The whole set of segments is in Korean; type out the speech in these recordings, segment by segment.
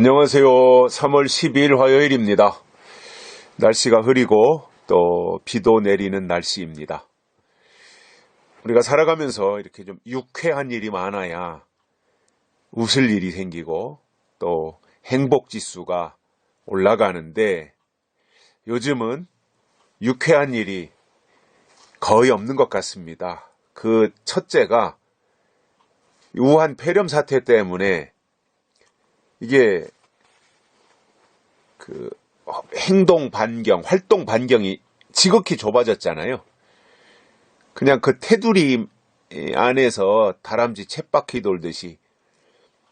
안녕하세요. 3월 10일 화요일입니다. 날씨가 흐리고 또 비도 내리는 날씨입니다. 우리가 살아가면서 이렇게 좀 유쾌한 일이 많아야 웃을 일이 생기고 또 행복 지수가 올라가는데 요즘은 유쾌한 일이 거의 없는 것 같습니다. 그 첫째가 우한 폐렴 사태 때문에 이게 그 행동 반경, 활동 반경이 지극히 좁아졌잖아요. 그냥 그 테두리 안에서 다람쥐 쳇바퀴 돌듯이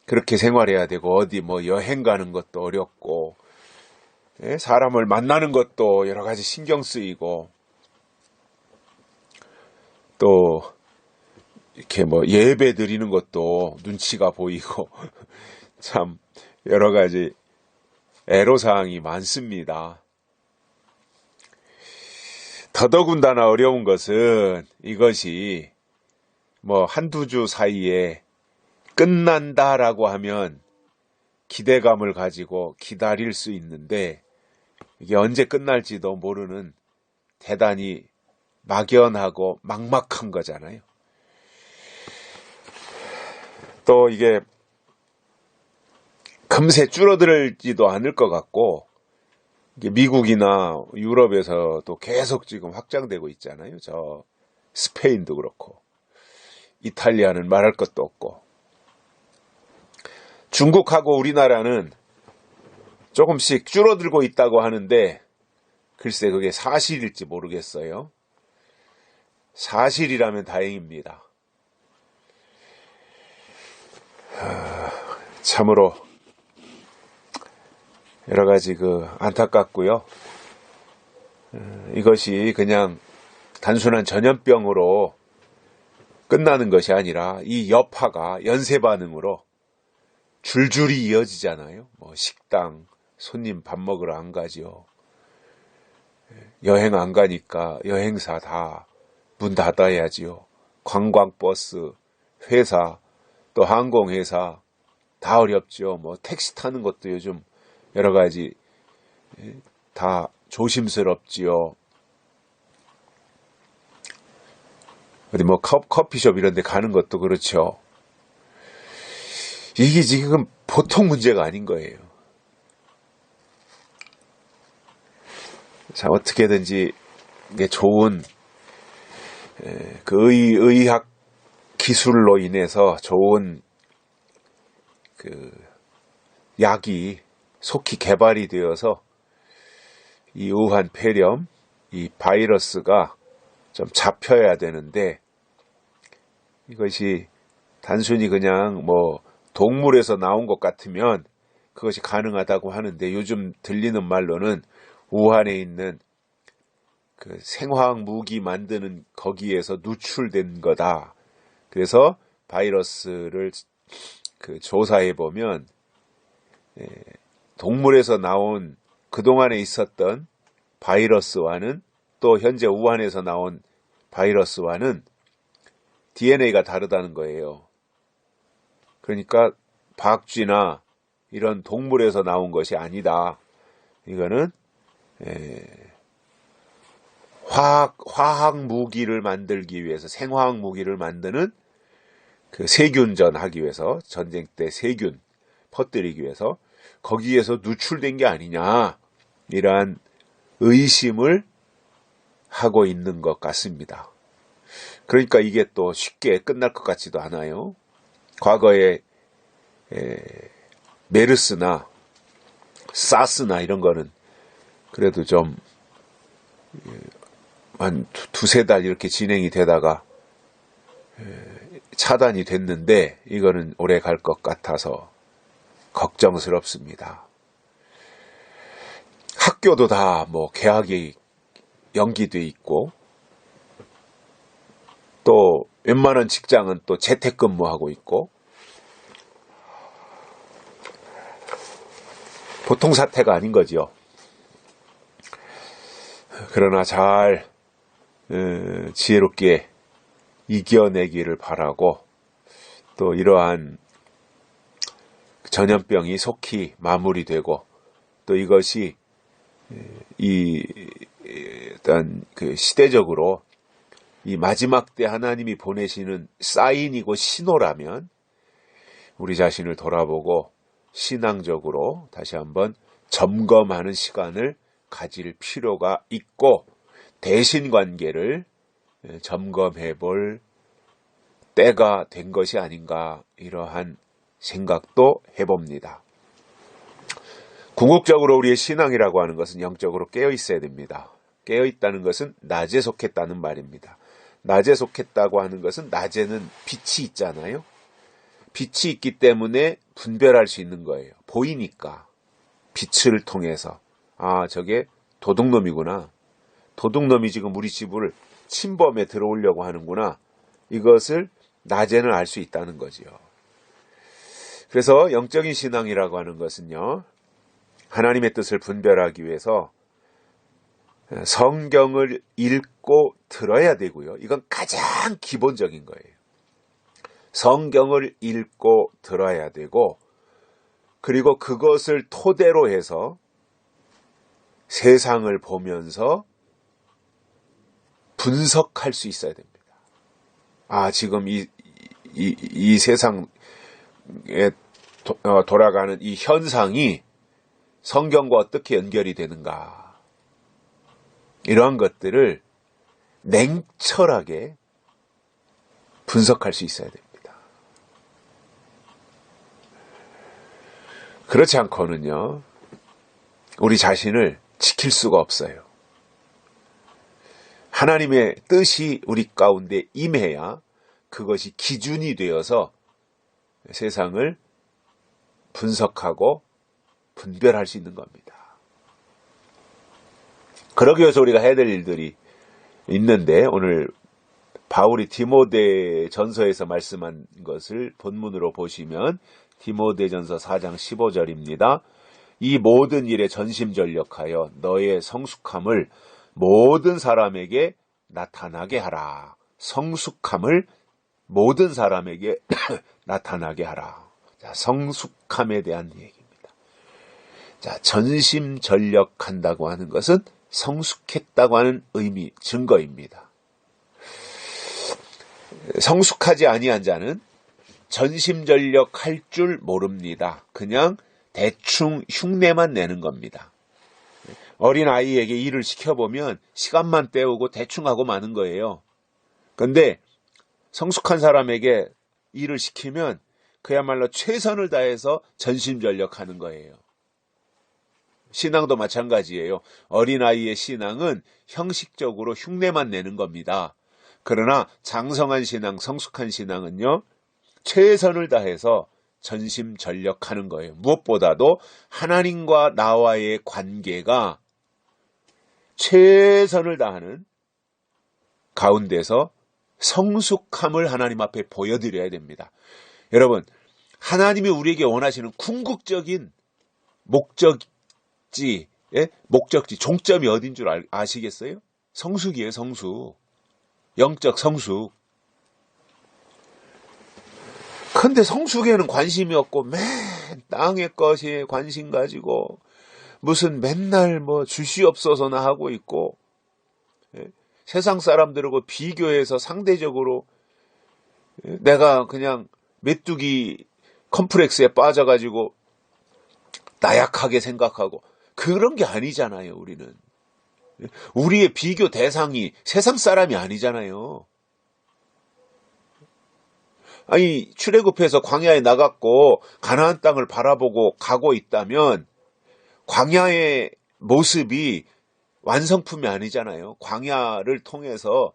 그렇게 생활해야 되고 어디 뭐 여행 가는 것도 어렵고 예, 사람을 만나는 것도 여러 가지 신경 쓰이고 또 이렇게 뭐 예배 드리는 것도 눈치가 보이고 참 여러 가지 애로사항이 많습니다. 더더군다나 어려운 것은 이것이 뭐 한두 주 사이에 끝난다라고 하면 기대감을 가지고 기다릴 수 있는데 이게 언제 끝날지도 모르는 대단히 막연하고 막막한 거잖아요. 또 이게 금세 줄어들지도 않을 것 같고 미국이나 유럽에서도 계속 지금 확장되고 있잖아요. 저 스페인도 그렇고 이탈리아는 말할 것도 없고 중국하고 우리나라는 조금씩 줄어들고 있다고 하는데 글쎄 그게 사실일지 모르겠어요. 사실이라면 다행입니다. 참으로 여러 가지 그 안타깝고요. 어, 이것이 그냥 단순한 전염병으로 끝나는 것이 아니라 이 여파가 연쇄 반응으로 줄줄이 이어지잖아요. 뭐 식당 손님 밥 먹으러 안 가지요. 여행 안 가니까 여행사 다 문 닫아야지요. 관광버스, 회사, 또 항공회사 다 어렵죠. 뭐 택시 타는 것도 요즘 여러 가지 다 조심스럽지요. 어디 뭐 커피숍 이런 데 가는 것도 그렇죠. 이게 지금 보통 문제가 아닌 거예요. 자, 어떻게든지 이게 좋은 그 의, 의학 기술로 인해서 좋은 그 약이 속히 개발이 되어서 이 우한 폐렴, 이 바이러스가 좀 잡혀야 되는데 이것이 단순히 그냥 뭐 동물에서 나온 것 같으면 그것이 가능하다고 하는데 요즘 들리는 말로는 우한에 있는 그 생화학 무기 만드는 거기에서 누출된 거다. 그래서 바이러스를 그 조사해 보면 동물에서 나온 그동안에 있었던 바이러스와는 또 현재 우한에서 나온 바이러스와는 DNA가 다르다는 거예요. 그러니까 박쥐나 이런 동물에서 나온 것이 아니다. 이거는 화학, 화학 무기를 만들기 위해서 생화학 무기를 만드는 그 세균전 하기 위해서 전쟁 때 세균 퍼뜨리기 위해서 거기에서 누출된 게 아니냐 이러한 의심을 하고 있는 것 같습니다. 그러니까 이게 또 쉽게 끝날 것 같지도 않아요. 과거에 에, 메르스나 사스나 이런 거는 그래도 좀 한 두세 달 이렇게 진행이 되다가 차단이 됐는데 이거는 오래 갈 것 같아서 걱정스럽습니다. 학교도 다 뭐 개학이 연기돼 있고 또 웬만한 직장은 또 재택근무하고 있고 보통 사태가 아닌 거지요. 그러나 잘 어, 지혜롭게 이겨내기를 바라고 또 이러한 전염병이 속히 마무리되고 또 이것이 이 일단 그 시대적으로 이 마지막 때 하나님이 보내시는 사인이고 신호라면 우리 자신을 돌아보고 신앙적으로 다시 한번 점검하는 시간을 가질 필요가 있고 대신 관계를 점검해 볼 때가 된 것이 아닌가 이러한 생각도 해봅니다. 궁극적으로 우리의 신앙이라고 하는 것은 영적으로 깨어 있어야 됩니다. 깨어 있다는 것은 낮에 속했다는 말입니다. 낮에 속했다고 하는 것은 낮에는 빛이 있잖아요. 빛이 있기 때문에 분별할 수 있는 거예요. 보이니까. 빛을 통해서. 아, 저게 도둑놈이구나. 도둑놈이 지금 우리 집을 침범에 들어오려고 하는구나. 이것을 낮에는 알 수 있다는 거지요. 그래서 영적인 신앙이라고 하는 것은요. 하나님의 뜻을 분별하기 위해서 성경을 읽고 들어야 되고요. 이건 가장 기본적인 거예요. 성경을 읽고 들어야 되고, 그리고 그것을 토대로 해서 세상을 보면서 분석할 수 있어야 됩니다. 아, 지금 이, 이, 이 세상에 도, 어, 돌아가는 이 현상이 성경과 어떻게 연결이 되는가. 이러한 것들을 냉철하게 분석할 수 있어야 됩니다. 그렇지 않고는요, 우리 자신을 지킬 수가 없어요. 하나님의 뜻이 우리 가운데 임해야 그것이 기준이 되어서 세상을 분석하고 분별할 수 있는 겁니다. 그러기 위해서 우리가 해야 될 일들이 있는데 오늘 바울이 디모데 전서에서 말씀한 것을 본문으로 보시면 디모데 전서 4장 15절입니다. 이 모든 일에 전심전력하여 너의 성숙함을 모든 사람에게 나타나게 하라. 성숙함을 모든 사람에게 나타나게 하라. 자, 성숙함에 대한 얘기입니다. 자, 전심 전력한다고 하는 것은 성숙했다고 하는 의미, 증거입니다. 성숙하지 아니한 자는 전심전력 할 줄 모릅니다. 그냥 대충 흉내만 내는 겁니다. 어린 아이에게 일을 시켜보면 시간만 때우고 대충 하고 마는 거예요. 근데 성숙한 사람에게 일을 시키면 그야말로 최선을 다해서 전심전력 하는 거예요. 신앙도 마찬가지예요. 어린아이의 신앙은 형식적으로 흉내만 내는 겁니다. 그러나 장성한 신앙, 성숙한 신앙은요, 최선을 다해서 전심전력하는 거예요. 무엇보다도 하나님과 나와의 관계가 최선을 다하는 가운데서 성숙함을 하나님 앞에 보여드려야 됩니다. 여러분, 하나님이 우리에게 원하시는 궁극적인 목적 목적지, 예? 목적지, 종점이 어딘 줄 아, 아시겠어요? 성숙이에요, 성숙. 영적 성숙. 근데 성숙에는 관심이 없고, 맨 땅의 것에 관심 가지고, 무슨 맨날 뭐 주시옵소서나 하고 있고, 예? 세상 사람들하고 비교해서 상대적으로 예? 내가 그냥 메뚜기 컴플렉스에 빠져가지고 나약하게 생각하고 그런 게 아니잖아요, 우리는. 우리의 비교 대상이 세상 사람이 아니잖아요. 아니, 출애굽해서 광야에 나갔고 가나안 땅을 바라보고 가고 있다면 광야의 모습이 완성품이 아니잖아요. 광야를 통해서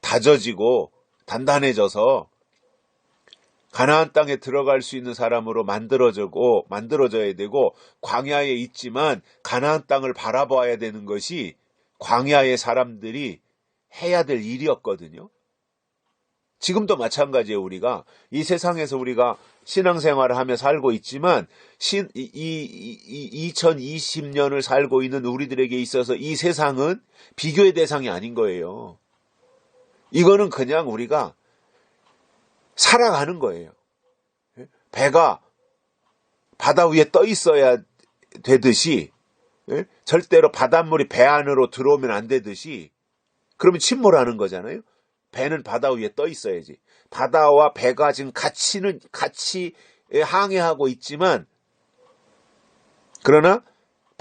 다져지고 단단해져서 가나안 땅에 들어갈 수 있는 사람으로 만들어지고 만들어져야 되고 광야에 있지만 가나안 땅을 바라봐야 되는 것이 광야의 사람들이 해야 될 일이었거든요. 지금도 마찬가지예요. 우리가 이 세상에서 우리가 신앙생활을 하며 살고 있지만 신, 이, 이, 이 2020년을 살고 있는 우리들에게 있어서 이 세상은 비교의 대상이 아닌 거예요. 이거는 그냥 우리가 살아가는 거예요. 배가 바다 위에 떠 있어야 되듯이 예? 절대로 바닷물이 배 안으로 들어오면 안 되듯이 그러면 침몰하는 거잖아요. 배는 바다 위에 떠 있어야지. 바다와 배가 지금 같이는 같이 항해하고 있지만 그러나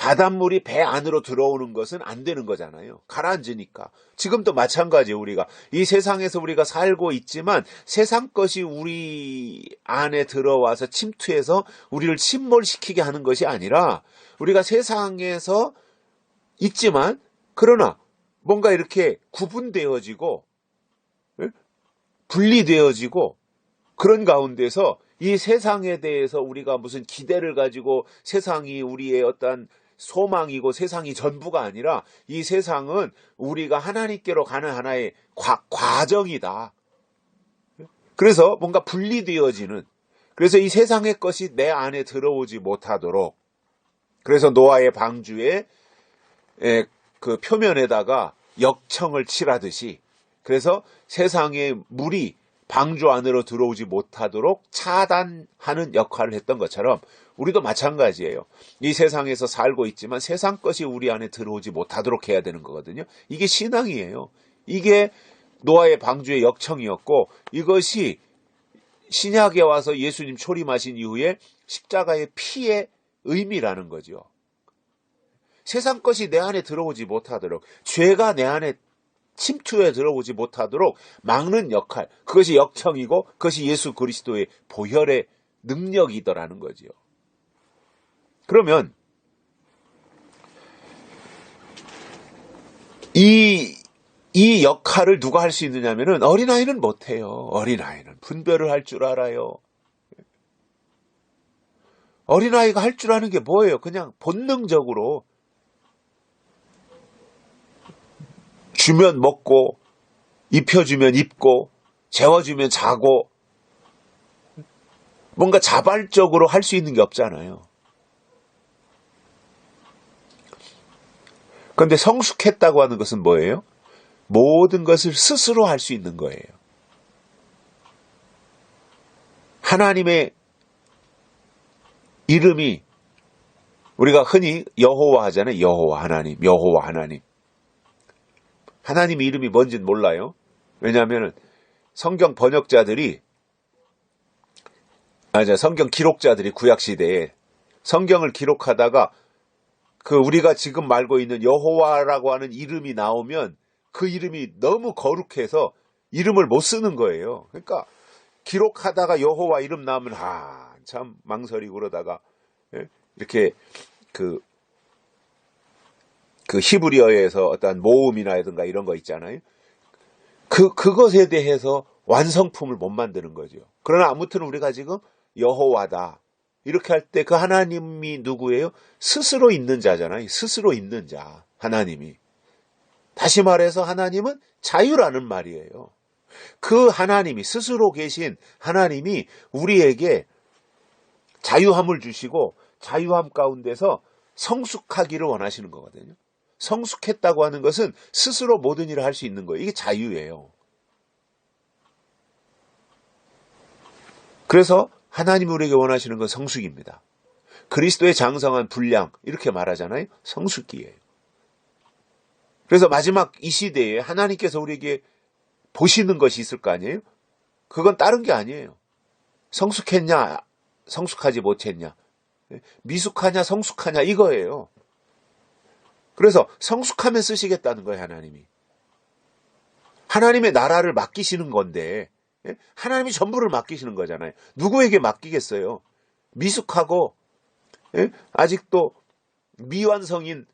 바닷물이 배 안으로 들어오는 것은 안 되는 거잖아요. 가라앉으니까. 지금도 마찬가지 우리가 이 세상에서 우리가 살고 있지만 세상 것이 우리 안에 들어와서 침투해서 우리를 침몰시키게 하는 것이 아니라 우리가 세상에서 있지만 그러나 뭔가 이렇게 구분되어지고 예? 분리되어지고 그런 가운데서 이 세상에 대해서 우리가 무슨 기대를 가지고 세상이 우리의 어떤 소망이고 세상이 전부가 아니라 이 세상은 우리가 하나님께로 가는 하나의 과, 과정이다. 그래서 뭔가 분리되어지는 그래서 이 세상의 것이 내 안에 들어오지 못하도록 그래서 노아의 방주에 그 표면에다가 역청을 칠하듯이 그래서 세상의 물이 방주 안으로 들어오지 못하도록 차단하는 역할을 했던 것처럼 우리도 마찬가지예요. 이 세상에서 살고 있지만 세상 것이 우리 안에 들어오지 못하도록 해야 되는 거거든요. 이게 신앙이에요. 이게 노아의 방주의 역청이었고 이것이 신약에 와서 예수님 초림하신 이후에 십자가의 피의 의미라는 거죠. 세상 것이 내 안에 들어오지 못하도록 죄가 내 안에 침투에 들어오지 못하도록 막는 역할 그것이 역청이고 그것이 예수 그리스도의 보혈의 능력이더라는 거지요. 그러면 이, 이 역할을 누가 할 수 있느냐면은 어린아이는 못해요. 어린아이는 분별을 할 줄 알아요. 어린아이가 할 줄 아는 게 뭐예요? 그냥 본능적으로 주면 먹고 입혀주면 입고 재워주면 자고 뭔가 자발적으로 할 수 있는 게 없잖아요. 그런데 성숙했다고 하는 것은 뭐예요? 모든 것을 스스로 할 수 있는 거예요. 하나님의 이름이 우리가 흔히 여호와 하잖아요. 여호와 하나님, 여호와 하나님. 하나님의 이름이 뭔지는 몰라요. 왜냐하면 성경 번역자들이 아니 성경 기록자들이 구약 시대에 성경을 기록하다가 그 우리가 지금 말고 있는 여호와라고 하는 이름이 나오면 그 이름이 너무 거룩해서 이름을 못 쓰는 거예요. 그러니까 기록하다가 여호와 이름 나오면 아참 망설이고 그러다가 예? 이렇게 그, 그 히브리어에서 어떤 모음이나든가 이런 거 있잖아요. 그, 그것에 대해서 완성품을 못 만드는 거죠. 그러나 아무튼 우리가 지금 여호와다. 이렇게 할 때 그 하나님이 누구예요? 스스로 있는 자잖아요. 스스로 있는 자. 하나님이. 다시 말해서 하나님은 자유라는 말이에요. 그 하나님이 스스로 계신 하나님이 우리에게 자유함을 주시고 자유함 가운데서 성숙하기를 원하시는 거거든요. 성숙했다고 하는 것은 스스로 모든 일을 할 수 있는 거예요. 이게 자유예요. 그래서 하나님 우리에게 원하시는 건 성숙입니다. 그리스도의 장성한 분량 이렇게 말하잖아요. 성숙기예요. 그래서 마지막 이 시대에 하나님께서 우리에게 보시는 것이 있을 거 아니에요? 그건 다른 게 아니에요. 성숙했냐, 성숙하지 못했냐, 미숙하냐, 성숙하냐 이거예요. 그래서 성숙하면 쓰시겠다는 거예요, 하나님이. 하나님의 나라를 맡기시는 건데 예? 하나님이 전부를 맡기시는 거잖아요. 누구에게 맡기겠어요? 미숙하고 예? 아직도 미완성인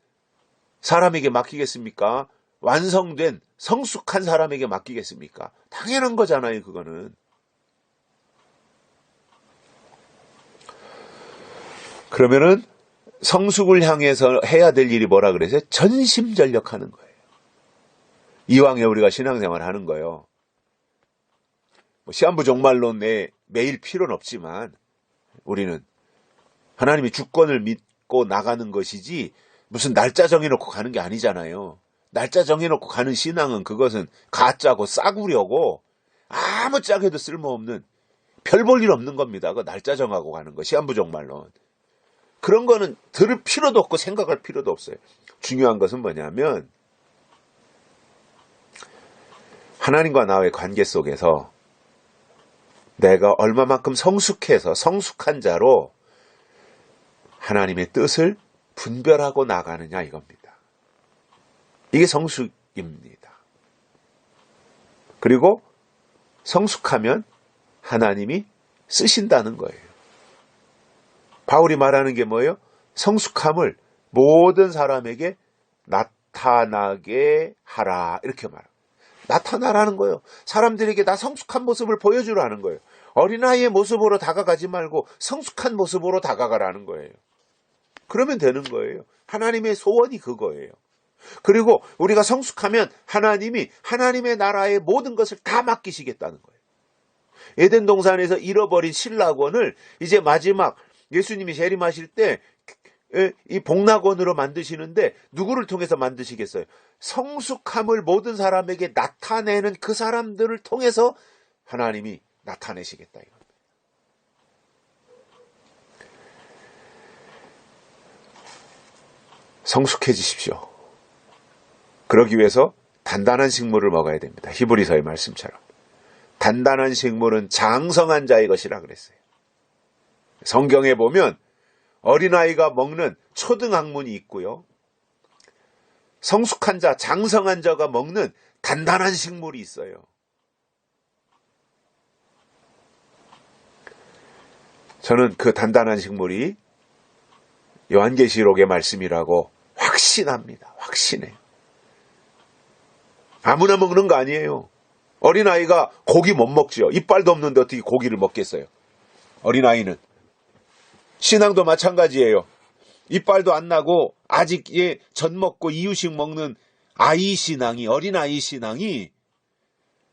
사람에게 맡기겠습니까? 완성된 성숙한 사람에게 맡기겠습니까? 당연한 거잖아요, 그거는. 그러면은 성숙을 향해서 해야 될 일이 뭐라 그래서 전심전력하는 거예요. 이왕에 우리가 신앙생활 하는 거예요. 뭐 시한부 종말론에 매일 필요는 없지만 우리는 하나님이 주권을 믿고 나가는 것이지 무슨 날짜 정해놓고 가는 게 아니잖아요. 날짜 정해놓고 가는 신앙은 그것은 가짜고 싸구려고 아무 짝에도 쓸모없는 별 볼 일 없는 겁니다. 그 날짜 정하고 가는 거 시한부 종말론. 그런 거는 들을 필요도 없고 생각할 필요도 없어요. 중요한 것은 뭐냐면 하나님과 나의 관계 속에서 내가 얼마만큼 성숙해서 성숙한 자로 하나님의 뜻을 분별하고 나가느냐 이겁니다. 이게 성숙입니다. 그리고 성숙하면 하나님이 쓰신다는 거예요. 바울이 말하는 게 뭐예요? 성숙함을 모든 사람에게 나타나게 하라. 이렇게 말합니다. 나타나라는 거예요. 사람들에게 나 성숙한 모습을 보여주라는 거예요. 어린아이의 모습으로 다가가지 말고 성숙한 모습으로 다가가라는 거예요. 그러면 되는 거예요. 하나님의 소원이 그거예요. 그리고 우리가 성숙하면 하나님이 하나님의 나라의 모든 것을 다 맡기시겠다는 거예요. 에덴 동산에서 잃어버린 신락원을 이제 마지막 예수님이 재림하실 때 이 복락원으로 만드시는데 누구를 통해서 만드시겠어요? 성숙함을 모든 사람에게 나타내는 그 사람들을 통해서 하나님이 나타내시겠다. 성숙해지십시오. 그러기 위해서 단단한 식물을 먹어야 됩니다. 히브리서의 말씀처럼. 단단한 식물은 장성한 자의 것이라 그랬어요. 성경에 보면 어린아이가 먹는 초등학문이 있고요. 성숙한 자, 장성한 자가 먹는 단단한 식물이 있어요. 저는 그 단단한 식물이 요한계시록의 말씀이라고 확신합니다. 확신해요. 아무나 먹는 거 아니에요. 어린아이가 고기 못 먹지요. 이빨도 없는데 어떻게 고기를 먹겠어요? 어린아이는. 신앙도 마찬가지예요. 이빨도 안 나고 아직 예, 젖 먹고 이유식 먹는 아이 신앙이 어린아이 신앙이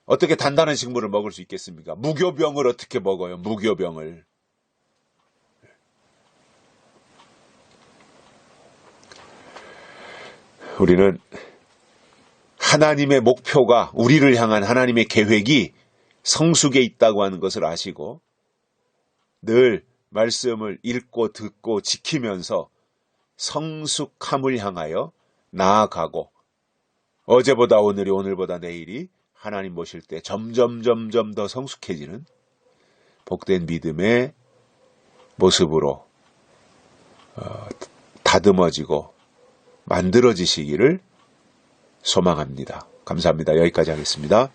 어떻게 단단한 식물을 먹을 수 있겠습니까? 무교병을 어떻게 먹어요? 무교병을. 우리는 하나님의 목표가 우리를 향한 하나님의 계획이 성숙에 있다고 하는 것을 아시고 늘 말씀을 읽고 듣고 지키면서 성숙함을 향하여 나아가고 어제보다 오늘이 오늘보다 내일이 하나님 보실 때 점점 점점 더 성숙해지는 복된 믿음의 모습으로 어, 다듬어지고 만들어지시기를 소망합니다. 감사합니다. 여기까지 하겠습니다.